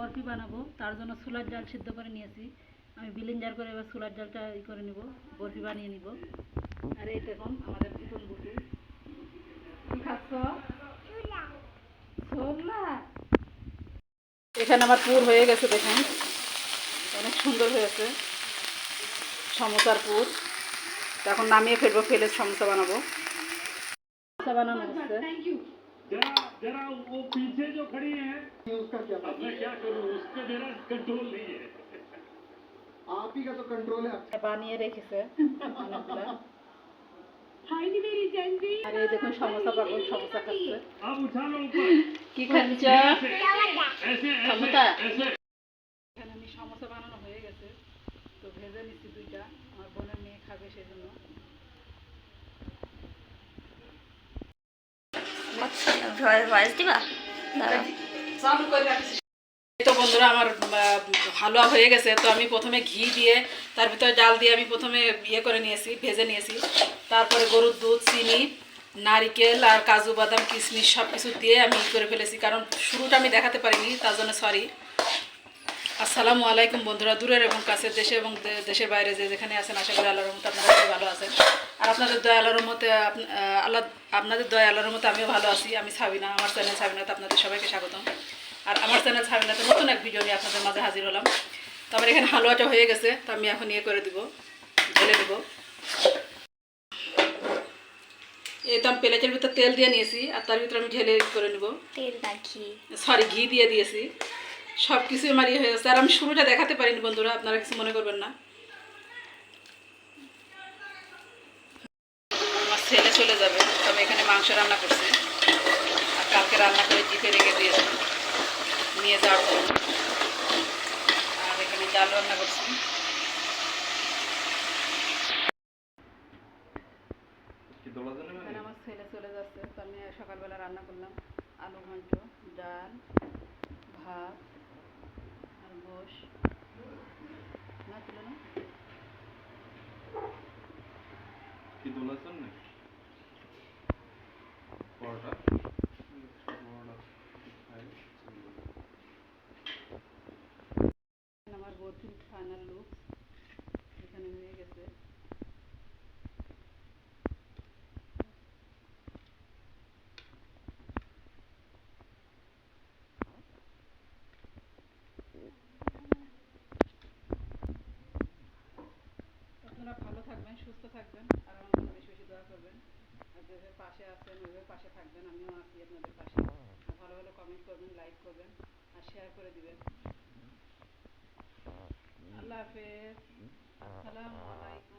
বরফি বানাবো, তার জন্য সোলার জাল সিদ্ধ করে নিয়েছি। আমি বিলিঞ্জার করে এবার সোলার জালটা ই করে নিব, বরফি বানিয়ে নিব। আর এই দেখুন, আমাদের পুতুল বুটু। কি খাচ্ছ? এখানে আমার পুর হয়ে গেছে, দেখেন। অনেক সুন্দর হয়েছে। সমোসার পুর। এখন নামিয়ে ফেলব, ফেলে সমোসা বানাবো। বানানো जरा जरा वो पीछे जो खड़ी है उसका क्या अब मैं क्या करूं उसका मेरा कंट्रोल नहीं है आप ही का तो कंट्रोल है বানিয়ে রেখেছে অনেকগুলা আর এই দেখুন সমোসা পাগল সমোসা খাচ্ছে अब उठा लो ऊपर কি খাচ্ছ ऐसे ऐसे সমোসা ऐसे এখানে আমি সমোসা বানানো হয়ে গেছে তো ভেজে নিচ্ছি দুইটা আমার বোনের মেয়ে খাবে সেই জন্য ভয়েস দিবা দাঁড়াও চালু করে রাখছি তো বন্ধুরা, আমার হালুয়া হয়ে গেছে। তো আমি প্রথমে ঘি দিয়ে, তার ভিতরে ডাল দিয়ে আমি প্রথমে ইয়ে করে নিয়েছি, ভেজে নিয়েছি। তারপরে গরুর দুধ, চিনি, নারিকেল আর কাজু বাদাম, কিশমিশ সব কিছু দিয়ে আমি করে ফেলেছি। কারণ শুরুটা আমি দেখাতে পারিনি, তার জন্য সরি আসসালামু আলাইকুম বন্ধুরা দূরের এবং কাছের দেশে এবং দেশের বাইরে যে যেখানে আছেন আশা করি আল্লাহর রহমতে আপনারা সবাই ভালো আছেন। আর আপনাদের দয়া আল্লাহর আহ, আল্লাহ আপনাদের দয়া আল্লাহর রহমতে আমিও ভালো আছি। আমি সাবিনা আমার চ্যানেল সাবিনাতে আপনাদের সবাইকে স্বাগতম। আর আমার চ্যানেল সাবিনাতে নতুন এক ভিডিও নিয়ে আপনাদের মাঝে হাজির হলাম। তো আমার এখানে হালুয়াটা হয়ে গেছে তো আমি এখন ইয়ে করে দিব ঢেলে দেবো। আমি প্লেটের ভিতর তেল দিয়ে নিয়েছি আর তার ভিতরে আমি ঢেলে করে নেব। তেল না ঘি সরি ঘি দিয়ে দিয়েছি। সব কিছু আমার ইয়ে হয়ে গেছে আর আমি শুরুটা দেখাতে পারিনি বন্ধুরা আপনারা কিছু মনে করবেন না। আমার ছেলে চলে যাবে তবে এখানে মাংস রান্না করছি। আর কালকে রান্না করে জিপে রেখে দিয়েছি। নিয়ে যাওয়ার জন্য। আর এখানে ডাল রান্না করছি। আমার ছেলে চলে যাচ্ছে তো আমি সকালবেলা রান্না করলাম। আলু ঘন্ট ডাল ভাত আর গোশ না তুলে না কি দোলার জন্য পরোটা পরোটা খাই এখানে আমার বরফির ফাইনাল লুক এখানে হয়ে গেছে আপনারা ভালো থাকবেন সুস্থ থাকবেন আর আমার জন্য বেশি বেশি দোয়া করবেন আর যেভাবে আছেন ওইভাবে পাশে থাকবেন আমিও আছি আপনাদের পাশে। ভালো ভালো কমেন্ট করবেন লাইক করবেন আর শেয়ার করে দিবেন। আল্লাহ হাফেজ। আসসালামু আলাইকুম।